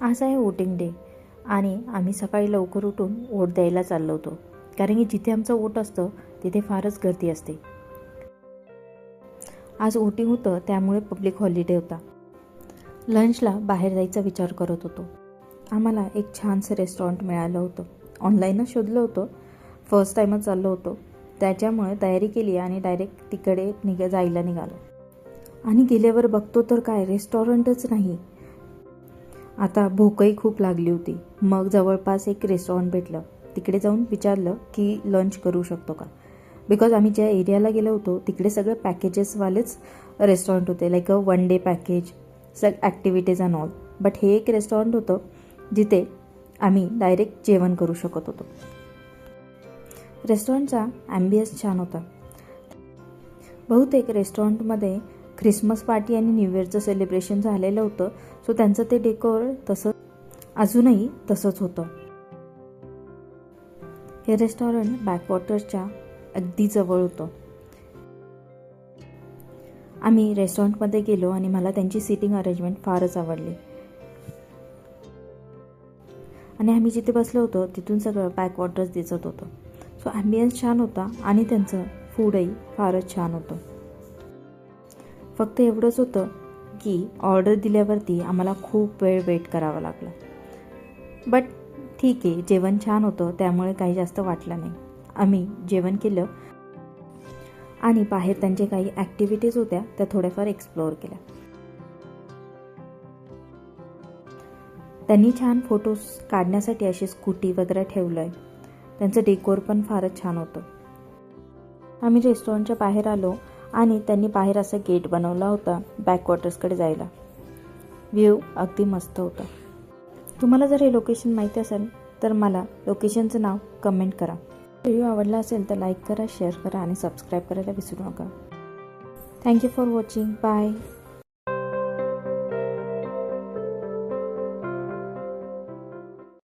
आज आहे हो वोटिंग डे. आणि आम्ही सकाळी लवकर उठून वोट द्यायला चाललो होतो. कारण की जिथे आमचं वोट असतं तिथे फारच गर्दी असते. आज वोटिंग होतं त्यामुळे पब्लिक हॉलिडे होता. लंचला बाहेर जायचा विचार करत होतो. आम्हाला एक छानसं रेस्टॉरंट मिळालं होतं. ऑनलाईनच शोधलं होतं. फर्स्ट टाईमच चाललो होतो. त्याच्यामुळे तयारी केली आणि डायरेक्ट तिकडे निघ जायला निघालो. आणि गेल्यावर बघतो तर काय रेस्टॉरंटच नाही. आता भूकही खूप लागली होती. मग जवळपास एक रेस्टॉरंट भेटलं. तिकडे जाऊन विचारलं की लंच करू शकतो का? बिकॉज आम्ही ज्या एरियाला गेलो होतो तिकडे सगळं पॅकेजेसवालेच रेस्टॉरंट होते. Like a one day package सग ॲक्टिव्हिटीज अँड ऑल बट हे एक रेस्टॉरंट होतं जिथे आम्ही डायरेक्ट जेवण करू शकत होतो. रेस्टॉरंटचा ॲम्बियन्स छान होता. बहुतेक रेस्टॉरंटमध्ये ख्रिसमस पार्टी आणि न्यू इयरचं सेलिब्रेशन झालेलं होतं. सो त्यांचं ते डेकोर तसं अजूनही तसंच होतं. हे रेस्टॉरंट बॅकवॉटरच्या अगदी जवळ होतं. आम्ही रेस्टॉरंटमध्ये गेलो आणि मला त्यांची सिटिंग अरेंजमेंट फारच आवडली. आणि आम्ही जिथे बसलो होतो तिथून सगळं बॅकवॉटर्स दिसत होतं. सो ॲम्बियन्स छान होता आणि त्यांचं फूडही फारच छान होतं. फक्त एवढंच होतं की ऑर्डर दिल्यावरती आम्हाला खूप वेळ वेट करावा लागला. बट ठीक आहे जेवण छान होतं त्यामुळे काही जास्त वाटलं नाही. आम्ही जेवण केलं आणि बाहेर त्यांचे काही ॲक्टिव्हिटीज होत्या त्या थोड्याफार एक्सप्लोअर केल्या. त्यांनी छान फोटोज काढण्यासाठी अशी स्कूटी वगैरे ठेवलं आहे त्यांचं डेकोर पण फारच छान होतं. आम्ही रेस्टॉरंटच्या बाहेर आलो आणि त्यांनी बाहेर असं गेट बनवला होता बॅकवॉटर्सकडे जायला. व्ह्यू अगदी मस्त होता. तुम्हाला जर हे लोकेशन माहिती असेल तर मला लोकेशनचं नाव कमेंट करा. व्हिडिओ आवडला असेल तर लाईक करा शेअर करा आणि सबस्क्राईब करायला विसरू नका. Thank you for watching bye